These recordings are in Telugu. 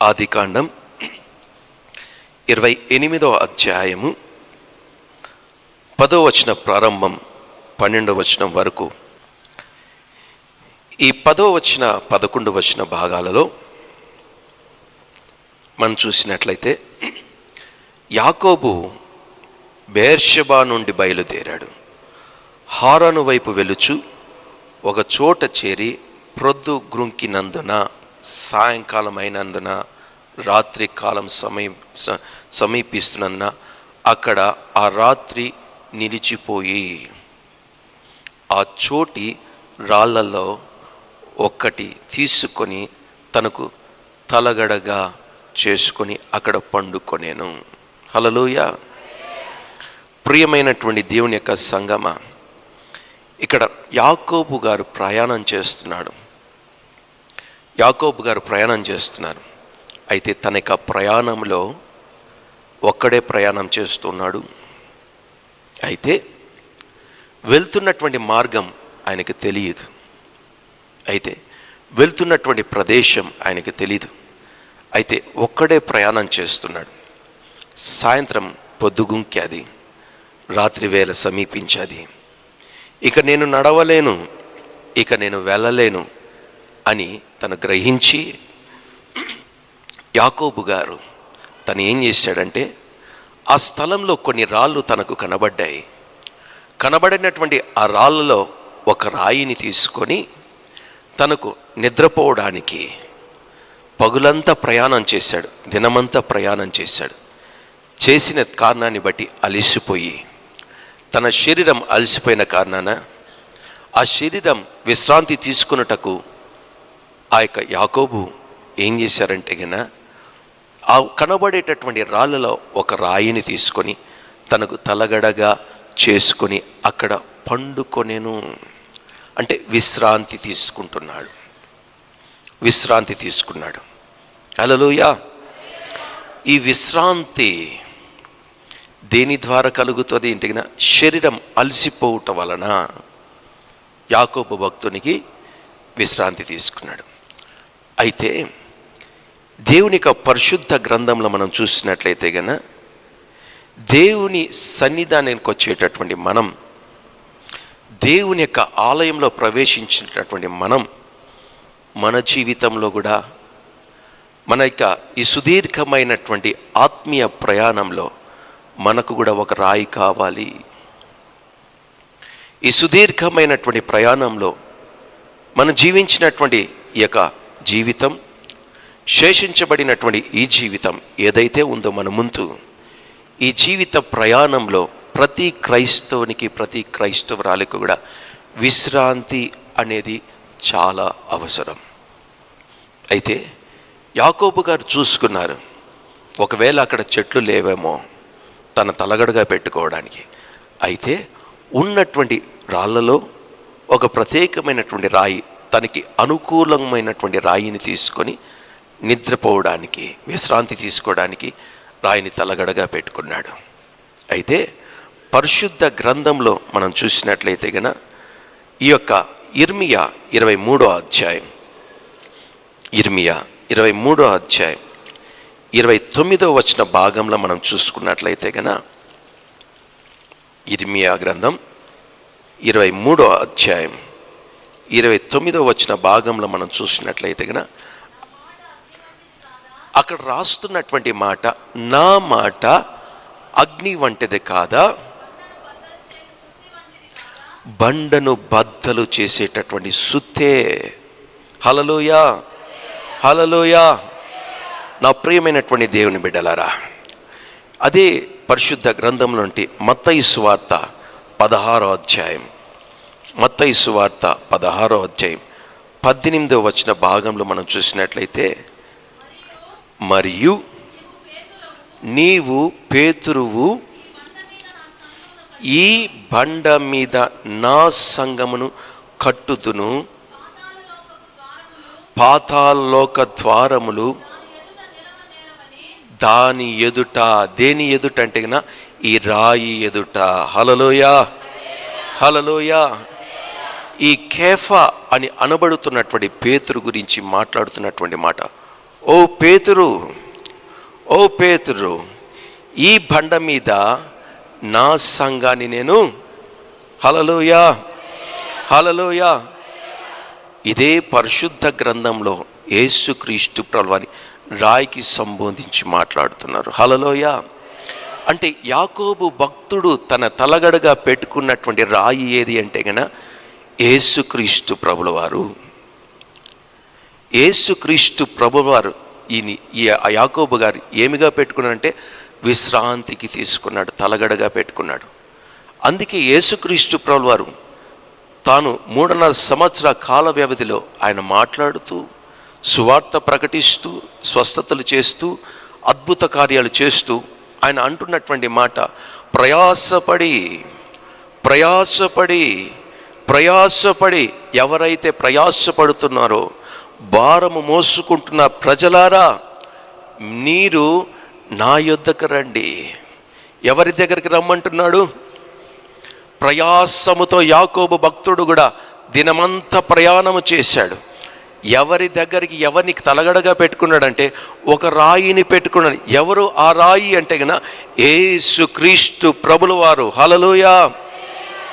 ఆదికాండం ఇరవై ఎనిమిదో అధ్యాయము పదో వచన ప్రారంభం పన్నెండో వచనం వరకు. ఈ పదో వచన పదకొండు వచన భాగాలలో మనం చూసినట్లయితే యాకోబు బేర్షబా నుండి బయలుదేరాడు. హారాను వైపు వెలుచు ఒక చోట చేరి ప్రొద్దు గ్రుంకినందున సాయంకాలం అయినందున రాత్రి కాలం సమీ స- సమీపిస్తున్నందున అక్కడ ఆ రాత్రి నిలిచిపోయి ఆ చోటి రాళ్ళల్లో ఒక్కటి తీసుకొని తనకు తలగడగా చేసుకొని అక్కడ పండుకొనేను. హలలోయ ప్రియమైనటువంటి దేవుని యొక్క సంగమ ఇక్కడ యాకోబు గారు ప్రయాణం చేస్తున్నాడు. యాకోబు గారు ప్రయాణం చేస్తున్నారు. అయితే తన యొక్క ప్రయాణంలో ఒక్కడే ప్రయాణం చేస్తున్నాడు. అయితే వెళ్తున్నటువంటి మార్గం ఆయనకు తెలియదు. అయితే వెళ్తున్నటువంటి ప్రదేశం ఆయనకు తెలియదు అయితే ఒక్కడే ప్రయాణం చేస్తున్నాడు. సాయంత్రం పొద్దుగుంక్యాది రాత్రి వేళ సమీపించాది ఇక నేను నడవలేను ఇక నేను వెళ్ళలేను అని తను గ్రహించి యాకోబు గారు తను ఏం చేశాడంటే ఆ స్థలంలో కొన్ని రాళ్ళు తనకు కనబడ్డాయి. కనబడినటువంటి ఆ రాళ్ళలో ఒక రాయిని తీసుకొని తనకు నిద్రపోవడానికి పగులంతా ప్రయాణం చేశాడు దినమంతా ప్రయాణం చేశాడు. చేసిన కారణాన్ని బట్టి అలిసిపోయి తన శరీరం అలసిపోయిన కారణాన ఆ శరీరం విశ్రాంతి తీసుకున్నటకు ఆ యొక్క యాకోబు ఏం చేశారంటే గిన ఆ కనబడేటటువంటి రాళ్ళలో ఒక రాయిని తీసుకొని తనకు తలగడగా చేసుకొని అక్కడ పండుకొనేను. అంటే విశ్రాంతి తీసుకుంటున్నాడు. విశ్రాంతి తీసుకున్నాడు. అలలోయా ఈ విశ్రాంతి దేని ద్వారా కలుగుతుంది ఇంటికిన శరీరం అలసిపోవటం వలన యాకోబు భక్తునికి విశ్రాంతి తీసుకున్నాడు. అయితే దేవుని యొక్క పరిశుద్ధ గ్రంథంలో మనం చూసినట్లయితే గన దేవుని సన్నిధానానికి వచ్చేటటువంటి మనం దేవుని యొక్క ఆలయంలో ప్రవేశించినటువంటి మనం మన జీవితంలో కూడా మన యొక్క ఈ సుదీర్ఘమైనటువంటి ఆత్మీయ ప్రయాణంలో మనకు కూడా ఒక రాయి కావాలి. ఈ సుదీర్ఘమైనటువంటి ప్రయాణంలో మనం జీవించినటువంటి ఈ యొక్క జీవితం శేషించబడినటువంటి ఈ జీవితం ఏదైతే ఉందో మన ముందు ఈ జీవిత ప్రయాణంలో ప్రతి క్రైస్తవునికి ప్రతి క్రైస్తవురాలకు కూడా విశ్రాంతి అనేది చాలా అవసరం. అయితే యాకోబు గారు చూసుకున్నారు ఒకవేళ అక్కడ చెట్లు లేవేమో తన తలగడగా పెట్టుకోవడానికి. అయితే ఉన్నటువంటి రాళ్ళలో ఒక ప్రత్యేకమైనటువంటి రాయి తనకి అనుకూలమైనటువంటి రాయిని తీసుకొని నిద్రపోవడానికి విశ్రాంతి తీసుకోవడానికి రాయిని తలగడగా పెట్టుకున్నాడు. అయితే పరిశుద్ధ గ్రంథంలో మనం చూసినట్లయితే గన ఈ యొక్క ఇర్మియా ఇరవై మూడో అధ్యాయం ఇర్మియా ఇరవై మూడో అధ్యాయం ఇరవై తొమ్మిదో వచ్చిన భాగంలో మనం చూసుకున్నట్లయితే గన ఇర్మియా గ్రంథం ఇరవై మూడో అధ్యాయం ఇరవై తొమ్మిదో వచ్చిన భాగంలో మనం చూసినట్లయితే కదా అక్కడ రాస్తున్నటువంటి మాట నా మాట అగ్ని వంటిది కాదా? బండను బద్దలు చేసేటటువంటి సుత్తే. హలలోయా హలలోయా నా ప్రియమైనటువంటి దేవుని బిడ్డలారా అదే పరిశుద్ధ గ్రంథంలోంటి మత్తయి సువార్త పదహారో అధ్యాయం. మత్తయి సువార్త పదహారో అధ్యాయం. పద్దెనిమిదో వచ్చిన భాగంలో మనం చూసినట్లయితే మరియు నీవు పేతురువు ఈ బండ మీద నా సంగమును కట్టుదును. పాతాళలోక ద్వారములు దాని ఎదుట దేని ఎదుట అంటే ఈ రాయి ఎదుట. హలలోయా హలలోయా ఈ కేఫా అని అనబడుతున్నటువంటి పేతురు గురించి మాట్లాడుతున్నటువంటి మాట. ఓ పేతురు ఓ పేతురు ఈ బండ మీద నా సంఘాన్ని నేను హలలోయా హలలోయా ఇదే పరిశుద్ధ గ్రంథంలో యేసుక్రీస్తు ప్రభువాని రాయికి సంబోధించి మాట్లాడుతున్నారు. హలలోయ అంటే యాకోబు భక్తుడు తన తలగడగా పెట్టుకున్నటువంటి రాయి ఏది అంటే గన ఏసుక్రీస్తు ప్రభులవారు. ఏసుక్రీస్తు ప్రభువారు ఈయన ఈ యాకోబు గారు ఏమిగా పెట్టుకున్నాడంటే విశ్రాంతికి తీసుకున్నాడు తలగడగా పెట్టుకున్నాడు. అందుకే యేసుక్రీస్తు ప్రభులవారు తాను మూడున్నర సంవత్సర కాల వ్యవధిలో ఆయన మాట్లాడుతూ సువార్త ప్రకటిస్తూ స్వస్థతలు చేస్తూ అద్భుత కార్యాలు చేస్తూ ఆయన అంటున్నటువంటి మాట ప్రయాసపడి ప్రయాసపడి ప్రయాసపడి ఎవరైతే ప్రయాసపడుతున్నారో భారము మోసుకుంటున్న ప్రజలారా మీరు నా యొద్దకు రండి. ఎవరి దగ్గరికి రమ్మంటున్నాడు? ప్రయాసముతో యాకోబు భక్తుడు కూడా దినమంతా ప్రయాణము చేశాడు. ఎవరి దగ్గరికి ఎవరిని తలగడగా పెట్టుకున్నాడంటే ఒక రాయిని పెట్టుకున్నాడు. ఎవరు? ఆ రాయి అంటే గన ఏసు క్రీస్తు ప్రభులవారు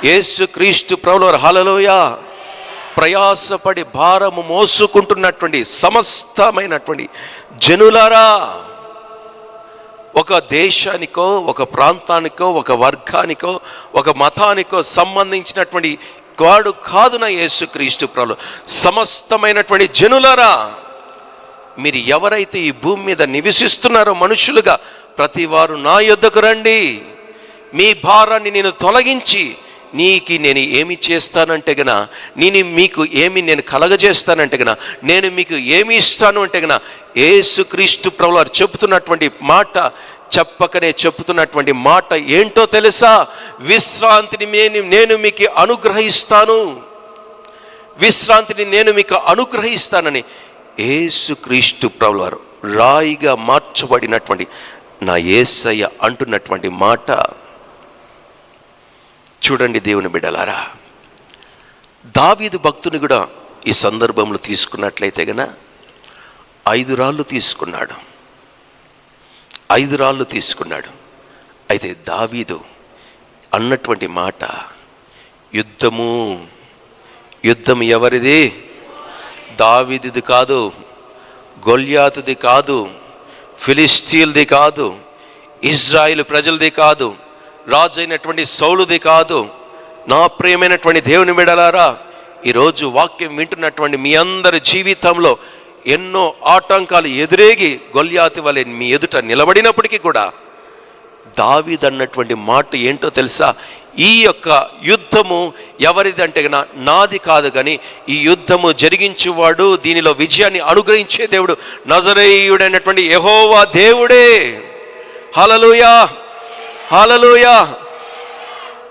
యేసు క్రీస్తు ప్రభుల వారు హలలోయ ప్రయాసపడి భారము మోసుకుంటున్నటువంటి సమస్తమైనటువంటి జనులారా ఒక దేశానికో ఒక ప్రాంతానికో ఒక వర్గానికో ఒక మతానికో సంబంధించినటువంటి వాడు కాదు నా యేసుక్రీస్తు ప్రభు సమస్తమైనటువంటి జనులరా మీరు ఎవరైతే ఈ భూమి మీద నివసిస్తున్నారో మనుషులుగా ప్రతి వారు నా యొద్దకు రండి. మీ భారాన్ని నేను తొలగించి నీకి నేను ఏమి చేస్తానంటే గన నేను మీకు ఏమి నేను కలగజేస్తానంటే గన నేను మీకు ఏమి ఇస్తాను అంటే గన ఏసుక్రీస్తు ప్రభులు చెబుతున్నటువంటి మాట చెప్పకనే చెప్తున్నటువంటి మాట ఏంటో తెలుసా? విశ్రాంతిని నేను నేను మీకు అనుగ్రహిస్తాను. విశ్రాంతిని నేను మీకు అనుగ్రహిస్తానని ఏసుక్రీస్తు ప్రభులారు రాయిగా మార్చబడినటువంటి నా ఏసయ్య అంటున్నటువంటి మాట. చూడండి దేవుని బిడలారా దావీదు భక్తుని కూడా ఈ సందర్భంలో తీసుకున్నట్లయితే గన ఐదు రాళ్ళు తీసుకున్నాడు. ఐదు రాళ్ళు తీసుకున్నాడు. అయితే దావీదు అన్నటువంటి మాట యుద్ధము యుద్ధం ఎవరిది? దావీదిది కాదు గొల్యాతుది కాదు ఫిలిస్తీన్ది కాదు ఇజ్రాయిల్ ప్రజలది కాదు రాజు అయినటువంటి సౌలుది కాదు. నా ప్రియమైనటువంటి దేవుని విడలారా ఈరోజు వాక్యం వింటున్నటువంటి మీ అందరి జీవితంలో ఎన్నో ఆటంకాలు ఎదురేగి గొల్యాతి వలె మీ ఎదుట నిలబడినప్పటికీ కూడా దావిదన్నటువంటి మాట ఏంటో తెలుసా? ఈ యొక్క యుద్ధము ఎవరిదంటే నాది కాదు కానీ ఈ యుద్ధము జరిగించేవాడు దీనిలో విజయాన్ని అనుగ్రహించే దేవుడు నజరేయుడైనటువంటి యహోవా దేవుడే. Hallelujah hallelujah.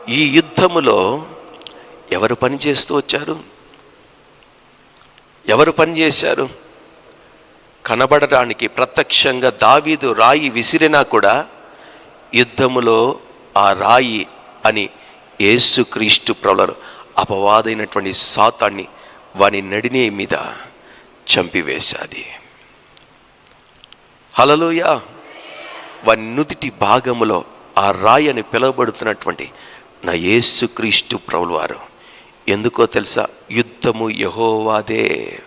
ఈ యుద్ధములో ఎవరు పని చేస్తూ వచ్చారు? ఎవరు పని చేశారు? కనబడడానికి ప్రత్యక్షంగా దావీదు రాయి విసిరినా కూడా యుద్ధములో ఆ రాయి అని యేసుక్రీస్తు ప్రవలరు అపవాదైనటువంటి సాతాన్ని వాని నడినే మీద చంపివేశాది. హలలోయ. వాని నుదిటి భాగములో ఆ రాయి అని పిలువబడుతున్నటువంటి నా యేసుక్రీస్తు ప్రభులు వారు ఎందుకో తెలుసా? యుద్ధము యహోవాదే.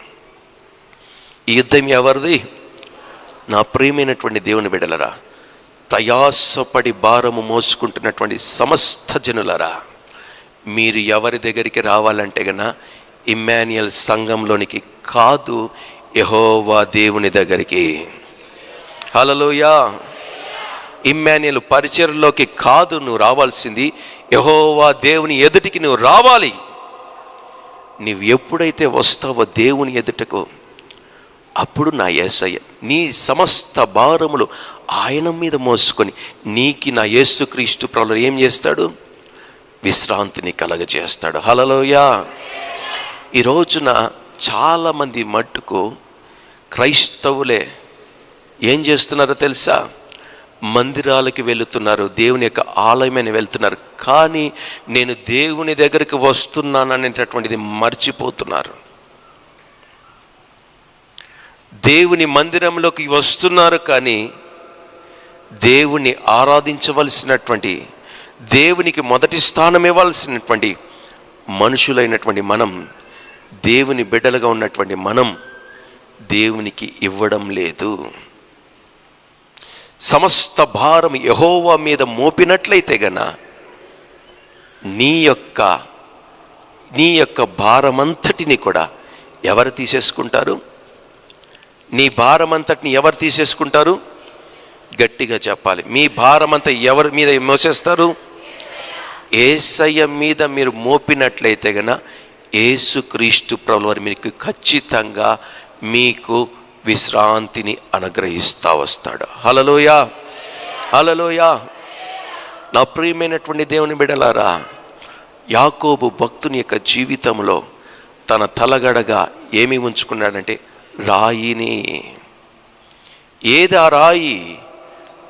ఈ యుద్ధం ఎవరిది? నా ప్రియమైనటువంటి దేవుని బిడలరా తయాసపడి భారము మోసుకుంటున్నటువంటి సమస్త జనులరా మీరు ఎవరి దగ్గరికి రావాలంటే గన ఇమ్మాన్యుయల్ సంఘంలోనికి కాదు యహోవా దేవుని దగ్గరికి. హలలోయా ఇమ్మాన్యుల్ పరిచయలోకి కాదు నువ్వు రావాల్సింది యహోవా దేవుని ఎదుటికి నువ్వు రావాలి. నువ్వు ఎప్పుడైతే వస్తావో దేవుని ఎదుటకు అప్పుడు నా యేసయ్య నీ సమస్త భారములు ఆయన మీద మోసుకొని నీకి నా యేసుక్రీస్తు ప్రభులు ఏం చేస్తాడు? విశ్రాంతిని కలగజేస్తాడు. హలలోయా ఈ రోజున చాలామంది మట్టుకు క్రైస్తవులే ఏం చేస్తున్నారో తెలుసా? మందిరాలకి వెళుతున్నారు దేవుని యొక్క ఆలయమైన వెళ్తున్నారు. కానీ నేను దేవుని దగ్గరికి వస్తున్నాను అనేటటువంటిది మర్చిపోతున్నారు. దేవుని మందిరంలోకి వస్తున్నారు కానీ దేవుని ఆరాధించవలసినటువంటి దేవునికి మొదటి స్థానం ఇవ్వాల్సినటువంటి మనుషులైనటువంటి మనం దేవుని బిడ్డలుగా ఉన్నటువంటి మనం దేవునికి ఇవ్వడం లేదు. సమస్త భారం యహోవా మీద మోపినట్లయితే గన నీ యొక్క నీ యొక్క భారమంతటిని కూడా ఎవరు తీసేసుకుంటారు? నీ భారమంతటిని ఎవరు తీసేసుకుంటారు? గట్టిగా చెప్పాలి. మీ భారమంతా ఎవరి మీద మోసేస్తారు? ఏసయ్య మీద మీరు మోపినట్లయితే గన ఏసుక్రీస్తు ప్రభుల వారి మీకు ఖచ్చితంగా మీకు విశ్రాంతిని అనుగ్రహిస్తా వస్తాడు. హలలోయ హలలోయ నా ప్రియమైనటువంటి దేవుని బిడలారా యాకోబు భక్తుని యొక్క జీవితంలో తన తలగడగా ఏమి ఉంచుకున్నాడంటే రాయిని. ఏది ఆ రాయి?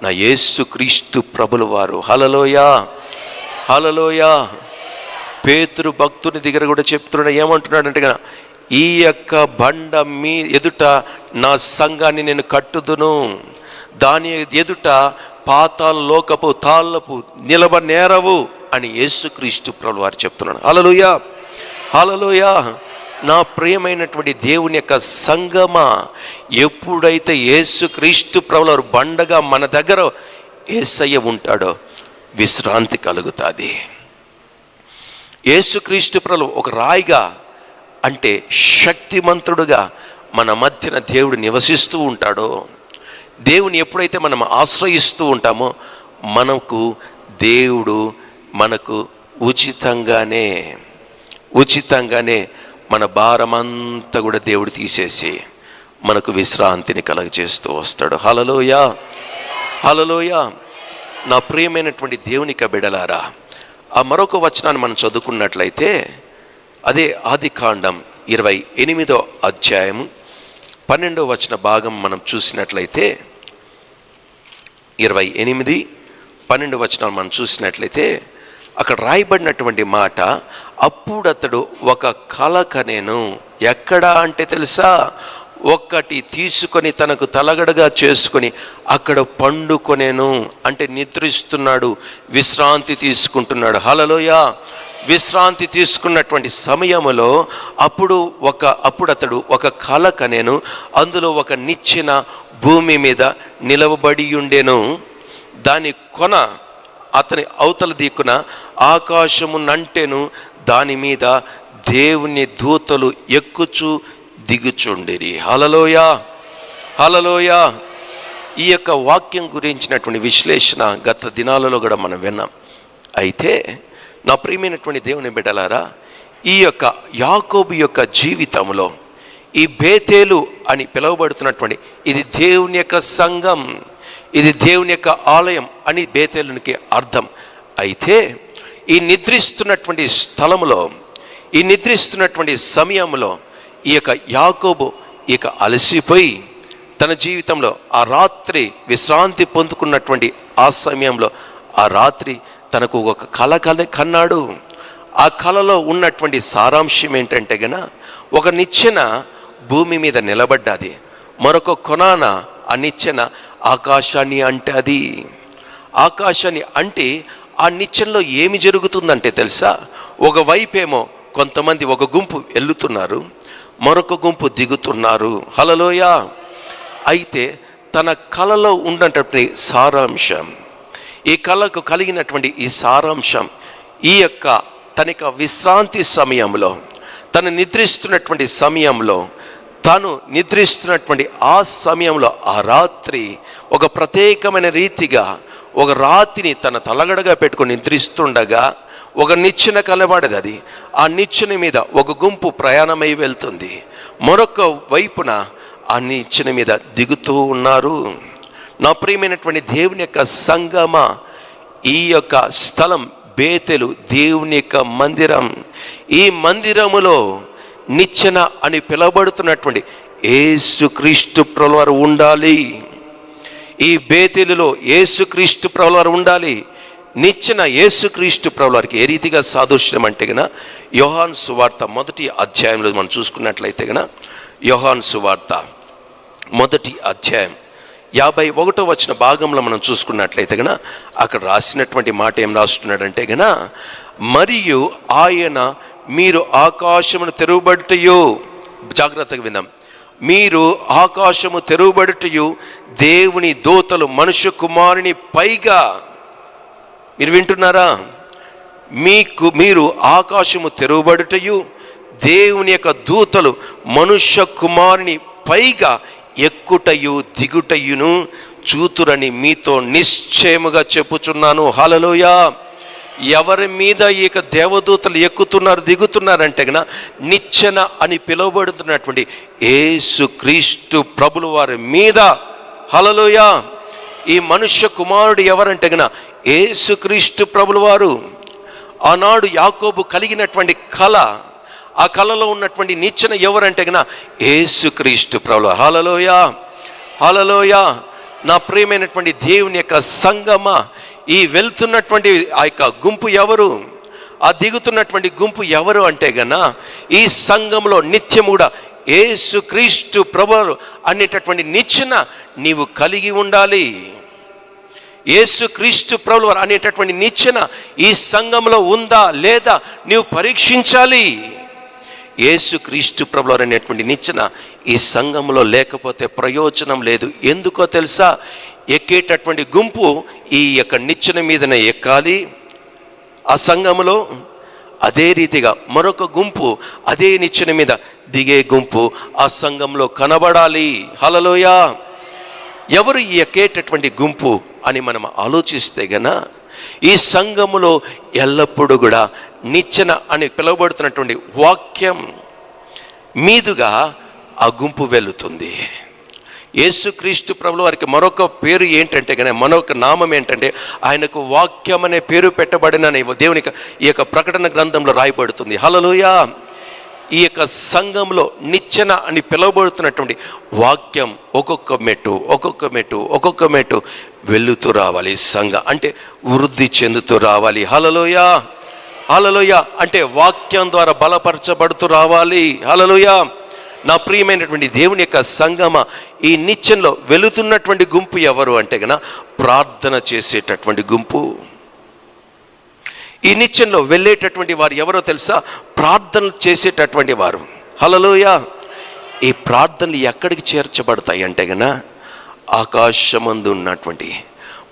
నా యేసు క్రీస్తు ప్రభుల వారు. హలలోయ హలలోయ పేతురు భక్తుని దగ్గర కూడా చెప్తున్నాడు ఏమంటున్నాడంటే ఈ యొక్క బండ మీ ఎదుట నా సంఘాన్ని నేను కట్టుదును. దాని ఎదుట పాతాల లోకపు తాళ్ళపు నిలబ నేరవు అని యేసుక్రీస్తు ప్రభుల వారు చెప్తున్నాడు హలలుయ హలలుయ నా ప్రియమైనటువంటి దేవుని యొక్క సంగమ ఎప్పుడైతే యేసుక్రీస్తు ప్రభులవారు బండగా మన దగ్గర ఏసయ్య ఉంటాడో విశ్రాంతి కలుగుతుంది. యేసుక్రీస్తు ప్రభు ఒక రాయిగా అంటే శక్తిమంతుడుగా మన మధ్యన దేవుడు నివసిస్తూ ఉంటాడో దేవుని ఎప్పుడైతే మనం ఆశ్రయిస్తూ ఉంటామో మనకు దేవుడు మనకు ఉచితంగానే ఉచితంగానే మన భారమంతా కూడా దేవుడు తీసేసి మనకు విశ్రాంతిని కలగజేస్తూ వస్తాడు. హలలోయ హలలోయ నా ప్రియమైనటువంటి దేవునిక బిడలారా ఆ మరొక వచనాన్ని మనం చదువుకున్నట్లయితే అదే ఆది కాండం ఇరవై ఎనిమిదో అధ్యాయం పన్నెండో వచన భాగం మనం చూసినట్లయితే ఇరవై ఎనిమిది పన్నెండు వచనాలు మనం చూసినట్లయితే అక్కడ రాయబడినటువంటి మాట అప్పుడు అతడు ఒక కలకనేను ఎక్కడ అంటే తెలుసా? ఒక్కటి తీసుకొని తనకు తలగడగా చేసుకొని అక్కడ పండుకొనేను. అంటే నిద్రిస్తున్నాడు విశ్రాంతి తీసుకుంటున్నాడు. హలలోయ విశ్రాంతి తీసుకున్నటువంటి సమయములో అప్పుడు ఒక అప్పుడు అతడు ఒక కలక కనేను అందులో ఒక నిచ్చిన భూమి మీద నిలవబడి ఉండేను. దాని కొన అతని అవతల దిక్కున ఆకాశము నంటెను. దాని మీద దేవుని దూతలు ఎక్కుచు దిగుచుండిరి. హలలోయ హలలోయ ఈ యొక్క వాక్యం గురించినటువంటి విశ్లేషణ గత దినాలలో కూడా మనం విన్నాం. అయితే నా ప్రియమైనటువంటి దేవుని బిడ్డలారా ఈ యొక్క యాకోబు యొక్క జీవితంలో ఈ బేతేలు అని పిలువబడుతున్నటువంటి ఇది దేవుని యొక్క సంఘం ఇది దేవుని యొక్క ఆలయం అని బేతేలునికి అర్థం. అయితే ఈ నిద్రిస్తున్నటువంటి స్థలములో ఈ నిద్రిస్తున్నటువంటి సమయంలో ఈ యొక్క యాకోబు ఇక అలసిపోయి తన జీవితంలో ఆ రాత్రి విశ్రాంతి పొందుకున్నటువంటి ఆ సమయంలో ఆ రాత్రి తనకు ఒక కళ కల కన్నాడు. ఆ కలలో ఉన్నటువంటి సారాంశం ఏంటంటే గన ఒక నిచ్చెన భూమి మీద నిలబడ్డది. మరొక కొనాన ఆ నిచ్చెన ఆకాశాన్ని అంటే అది ఆకాశాన్ని అంటే ఆ నిచ్చెనలో ఏమి జరుగుతుందంటే తెలుసా? ఒక వైపేమో కొంతమంది ఒక గుంపు వెళ్తున్నారు మరొక గుంపు దిగుతున్నారు. హలలోయ అయితే తన కలలో ఉన్నటువంటి సారాంశం ఈ కళకు కలిగినటువంటి ఈ సారాంశం ఈ యొక్క తన విశ్రాంతి సమయంలో తను నిద్రిస్తున్నటువంటి సమయంలో తను నిద్రిస్తున్నటువంటి ఆ సమయంలో ఆ రాత్రి ఒక ప్రత్యేకమైన రీతిగా ఒక రాతిని తన తలగడగా పెట్టుకుని నిద్రిస్తుండగా ఒక నిచ్చెన కలబడదు అది. ఆ నిచ్చెన మీద ఒక గుంపు ప్రయాణమై వెళ్తుంది. మరొక వైపున ఆ నిచ్చెన మీద దిగుతూ ఉన్నారు. నా ప్రియమైనటువంటి దేవుని యొక్క సంగమ ఈ యొక్క స్థలం బేతెలు దేవుని యొక్క మందిరం. ఈ మందిరములో నిచ్చెన అని పిలవబడుతున్నటువంటి ఏసుక్రీస్తు ప్రభువారు ఉండాలి. ఈ బేతెలులో ఏసుక్రీస్తు ప్రభువారు ఉండాలి. నిచ్చెన యేసుక్రీస్తు ప్రభువారికి ఏ రీతిగా సాదృశ్యం అంటే గన యోహాన్ సువార్త మొదటి అధ్యాయంలో మనం చూసుకున్నట్లయితే గన యోహాన్ సువార్త మొదటి అధ్యాయం. యాభై ఒకటో వచ్చిన భాగంలో మనం చూసుకున్నట్లయితే గన అక్కడ రాసినటువంటి మాట ఏం రాస్తున్నాడంటే గన మరియు ఆయన మీరు ఆకాశమును తెరువబడుటయో జాగ్రత్తగా విందాం. మీరు ఆకాశము తెరువబడుటయు దేవుని దూతలు మనుష్య కుమారుని పైగా మీరు వింటున్నారా? మీకు మీరు ఆకాశము తెరువబడుటయు దేవుని యొక్క దూతలు మనుష్య కుమారుని పైగా ఎక్కుటయు దిగుటయును చూతురని మీతో నిశ్చయముగా చెప్పుచున్నాను. హలలోయ ఎవరి మీద ఇక దేవదూతలు ఎక్కుతున్నారు దిగుతున్నారంటే గన నిచ్చెన అని పిలువబడుతున్నటువంటి ఏసుక్రీస్తు ప్రభులు వారి మీద. హలలోయ ఈ మనుష్య కుమారుడు ఎవరంటే గన ఏసుక్రీస్తు ప్రభులు వారు. ఆనాడు యాకోబు కలిగినటువంటి కళ ఆ కళలో ఉన్నటువంటి నిచ్చెన ఎవరంటే గన ఏసుక్రీస్తు ప్రభుల. హలలోయ హలలోయ నా ప్రియమైనటువంటి దేవుని యొక్క సంగమ ఈ వెళ్తున్నటువంటి ఆ యొక్క గుంపు ఎవరు? ఆ దిగుతున్నటువంటి గుంపు ఎవరు అంటే గన ఈ సంఘంలో నిత్యం కూడా ఏసుక్రీస్తు ప్రభు అనేటటువంటి నిచ్చిన నీవు కలిగి ఉండాలి. ఏసుక్రీస్తు ప్రభులు అనేటటువంటి నిచ్చెన ఈ సంఘంలో ఉందా లేదా నీవు పరీక్షించాలి. యేసు క్రీస్తు ప్రభులు అనేటువంటి నిచ్చెన ఈ సంఘంలో లేకపోతే ప్రయోజనం లేదు. ఎందుకో తెలుసా? ఎక్కేటటువంటి గుంపు ఈ యొక్క నిచ్చెన మీదనే ఎక్కాలి. ఆ సంఘములో అదే రీతిగా మరొక గుంపు అదే నిచ్చెన మీద దిగే గుంపు ఆ సంఘంలో కనబడాలి. హలలోయా ఎవరు ఈ ఎక్కేటటువంటి గుంపు అని మనం ఆలోచిస్తే గన ఈ సంఘములో ఎల్లప్పుడూ కూడా నిచ్చెన అని పిలువబడుతున్నటువంటి వాక్యం మీదుగా ఆ గుంపు వెళుతుంది యేసుక్రీస్తు ప్రభుల వారికి మరొక పేరు ఏంటంటే కానీ మరొక నామం ఏంటంటే ఆయనకు వాక్యం అనే పేరు పెట్టబడిన దేవుని ఈ యొక్క ప్రకటన గ్రంథంలో రాయబడుతుంది. హలలోయ ఈ యొక్క సంఘంలో నిచ్చెన అని పిలువబడుతున్నటువంటి వాక్యం ఒక్కొక్క మెట్టు ఒక్కొక్క మెట్టు ఒక్కొక్క మెట్టు వెళుతూ రావాలి. సంఘ అంటే వృద్ధి చెందుతూ రావాలి. హలలోయా హలలోయ అంటే వాక్యం ద్వారా బలపరచబడుతూ రావాలి. హలలోయ నా ప్రియమైనటువంటి దేవుని యొక్క సంగమ ఈ నిత్యంలో వెళుతున్నటువంటి గుంపు ఎవరు అంటే కన ప్రార్థన చేసేటటువంటి గుంపు. ఈ నిత్యంలో వెళ్ళేటటువంటి వారు ఎవరో తెలుసా? ప్రార్థనలు చేసేటటువంటి వారు. హలలోయ ఈ ప్రార్థనలు ఎక్కడికి చేర్చబడతాయి అంటే గన ఆకాశమందు ఉన్నటువంటి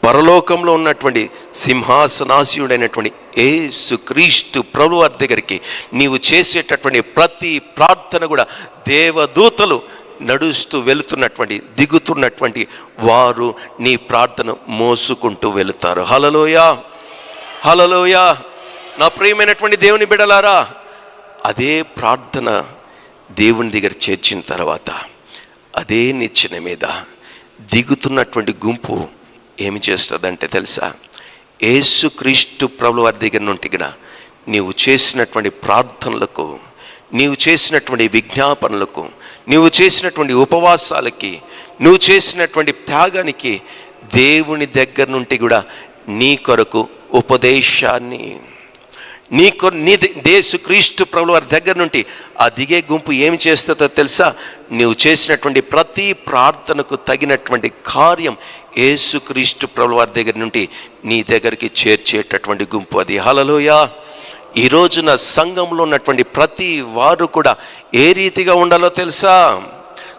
పరలోకంలో ఉన్నటువంటి సింహాసనాసీయుడైనటువంటి ఏసు క్రీస్తు ప్రభు వారి దగ్గరికి నీవు చేసేటటువంటి ప్రతి ప్రార్థన కూడా దేవదూతలు నడుస్తూ వెళుతున్నటువంటి దిగుతున్నటువంటి వారు నీ ప్రార్థన మోసుకుంటూ వెళుతారు. హలలోయ హలలోయ నా ప్రియమైనటువంటి దేవుని బిడలారా అదే ప్రార్థన దేవుని దగ్గర చేర్చిన తర్వాత అదే నిచ్చెన మీద దిగుతున్నటువంటి గుంపు ఏమి చేస్తుందంటే తెలుసా? ఏసుక్రీస్తు ప్రభువారి ప్రభుల వారి దగ్గర నుండి కూడా నీవు చేసినటువంటి ప్రార్థనలకు నీవు చేసినటువంటి విజ్ఞాపనలకు నీవు చేసినటువంటి ఉపవాసాలకి నువ్వు చేసినటువంటి త్యాగానికి దేవుని దగ్గర నుండి కూడా నీ కొరకు ఉపదేశాన్ని. నీ కొ నీ దేశు క్రీస్తు ప్రభుల వారి దగ్గర నుండి ఆ దిగే గుంపు ఏమి చేస్తుందో తెలుసా? నీవు చేసినటువంటి ప్రతి ప్రార్థనకు తగినటువంటి కార్యం ఏసుక్రీస్తు ప్రభుల వారి దగ్గర నుండి నీ దగ్గరికి చేర్చేటటువంటి గుంపు అది. హలలోయా ఈ రోజున సంఘంలో ఉన్నటువంటి ప్రతి వారు కూడా ఏ రీతిగా ఉండాలో తెలుసా?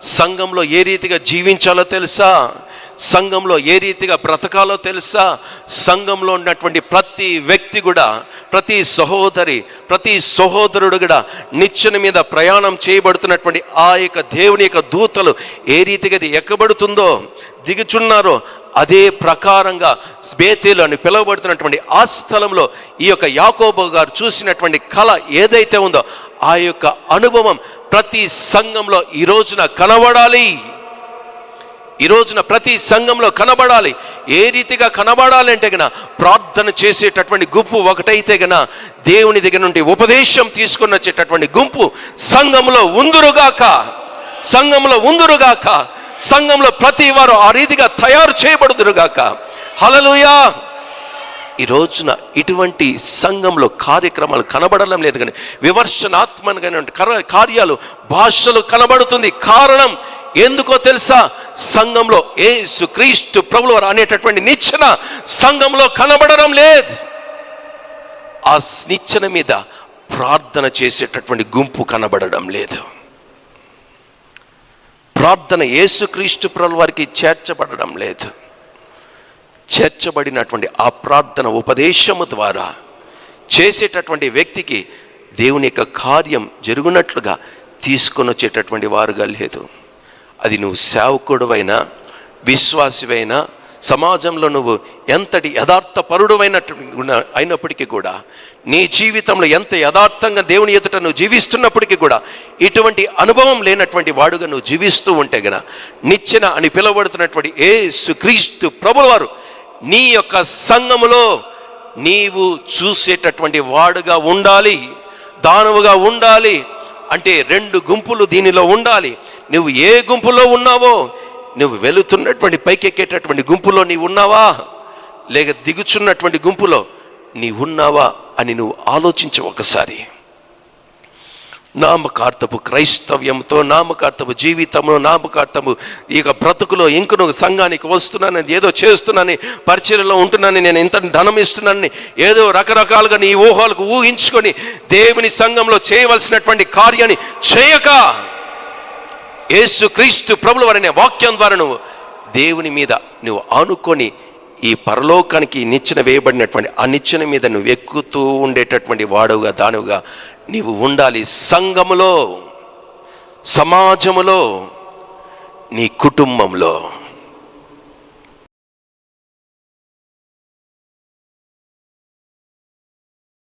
సంఘంలో ఏ రీతిగా జీవించాలో తెలుసా? సంఘంలో ఏ రీతిగా బ్రతకాలో తెలుసా? సంఘంలో ఉన్నటువంటి ప్రతి వ్యక్తి కూడా ప్రతి సహోదరి ప్రతి సహోదరుడు కూడా నిచ్చెన మీద ప్రయాణం చేయబడుతున్నటువంటి ఆ యొక్క దేవుని యొక్క దూతలు ఏ రీతిగా అది ఎక్కబడుతుందో దిగుచున్నారో అదే ప్రకారంగా బేతేలు అని పిలువబడుతున్నటువంటి ఆ స్థలంలో ఈ యొక్క యాకోబో గారు చూసినటువంటి కళ ఏదైతే ఉందో ఆ యొక్క అనుభవం ప్రతి సంఘంలో ఈ రోజున కనబడాలి. ఈ రోజున ప్రతి సంఘంలో కనబడాలి. ఏ రీతిగా కనబడాలి అంటే గన ప్రార్థన చేసేటటువంటి గుంపు ఒకటైతే గన దేవుని దగ్గర నుండి ఉపదేశం తీసుకుని వచ్చేటటువంటి గుంపు సంఘంలో ఉందురుగాక. సంఘంలో ఉందురుగాక. సంఘంలో ప్రతి వారు ఆ రీతిగా తయారు చేయబడుదురుగాక. హలలుయా ఈ రోజున ఇటువంటి సంఘంలో కార్యక్రమాలు కనబడడం లేదు కానీ వివర్షనాత్మకమైన కార్యాలు భాషలు కనబడుతుంది. కారణం ఎందుకో తెలుసా? సంఘంలో ఏసు క్రీస్తు ప్రభుల అనేటటువంటి నిచ్చెన సంఘంలో కనబడడం లేదు. ఆ నిచ్చెన మీద ప్రార్థన చేసేటటువంటి గుంపు కనబడడం లేదు. ప్రార్థన యేసుక్రీస్తు ప్రభుల వారికి చేర్చబడడం లేదు. చేర్చబడినటువంటి ఆ ప్రార్థన ఉపదేశము ద్వారా చేసేటటువంటి వ్యక్తికి దేవుని యొక్క కార్యం జరుగునట్లుగా తీసుకొని వచ్చేటటువంటి వారుగా లేదు. అది నువ్వు సేవకుడువైనా విశ్వాసివైనా సమాజంలో నువ్వు ఎంతటి యథార్థ పరుడువైనట్టు అయినప్పటికీ కూడా నీ జీవితంలో ఎంత యథార్థంగా దేవుని ఎదుట నువ్వు జీవిస్తున్నప్పటికీ కూడా ఇటువంటి అనుభవం లేనటువంటి వాడుగా నువ్వు జీవిస్తూ ఉంటే గన నిచ్చెన అని పిలువబడుతున్నటువంటి ఏ సుక్రీస్తు ప్రభువారు నీ యొక్క సంఘములో నీవు చూసేటటువంటి వాడుగా ఉండాలి దానవుగా ఉండాలి అంటే రెండు గుంపులు దీనిలో ఉండాలి. నువ్వు ఏ గుంపులో ఉన్నావో నువ్వు వెళుతున్నటువంటి పైకెక్కేటటువంటి గుంపులో నీవు ఉన్నావా? లేక దిగుచున్నటువంటి గుంపులో నీ ఉన్నావా అని నువ్వు ఆలోచించు ఒకసారి. నామకార్థపు క్రైస్తవ్యంతో నామకార్థపు జీవితంలో నామకార్థము ఇక బ్రతుకులో ఇంకను సంఘానికి వస్తున్నానని ఏదో చేస్తున్నానని పరిచయలో ఉంటున్నాను నేను ఇంత ధనం ఇస్తున్నానని ఏదో రకరకాలుగా నీ ఊహలకు ఊహించుకొని దేవుని సంఘంలో చేయవలసినటువంటి కార్యాన్ని చేయక. యేసు క్రీస్తు ప్రభుల వాక్యం ద్వారా నువ్వు దేవుని మీద నువ్వు ఆనుకొని ఈ పరలోకానికి నిచ్చెన వేయబడినటువంటి ఆ నిచ్చెన మీద నువ్వు ఎక్కుతూ ఉండేటటువంటి వాడుగా దానుగా నీవు ఉండాలి సంఘములో సమాజములో నీ కుటుంబంలో.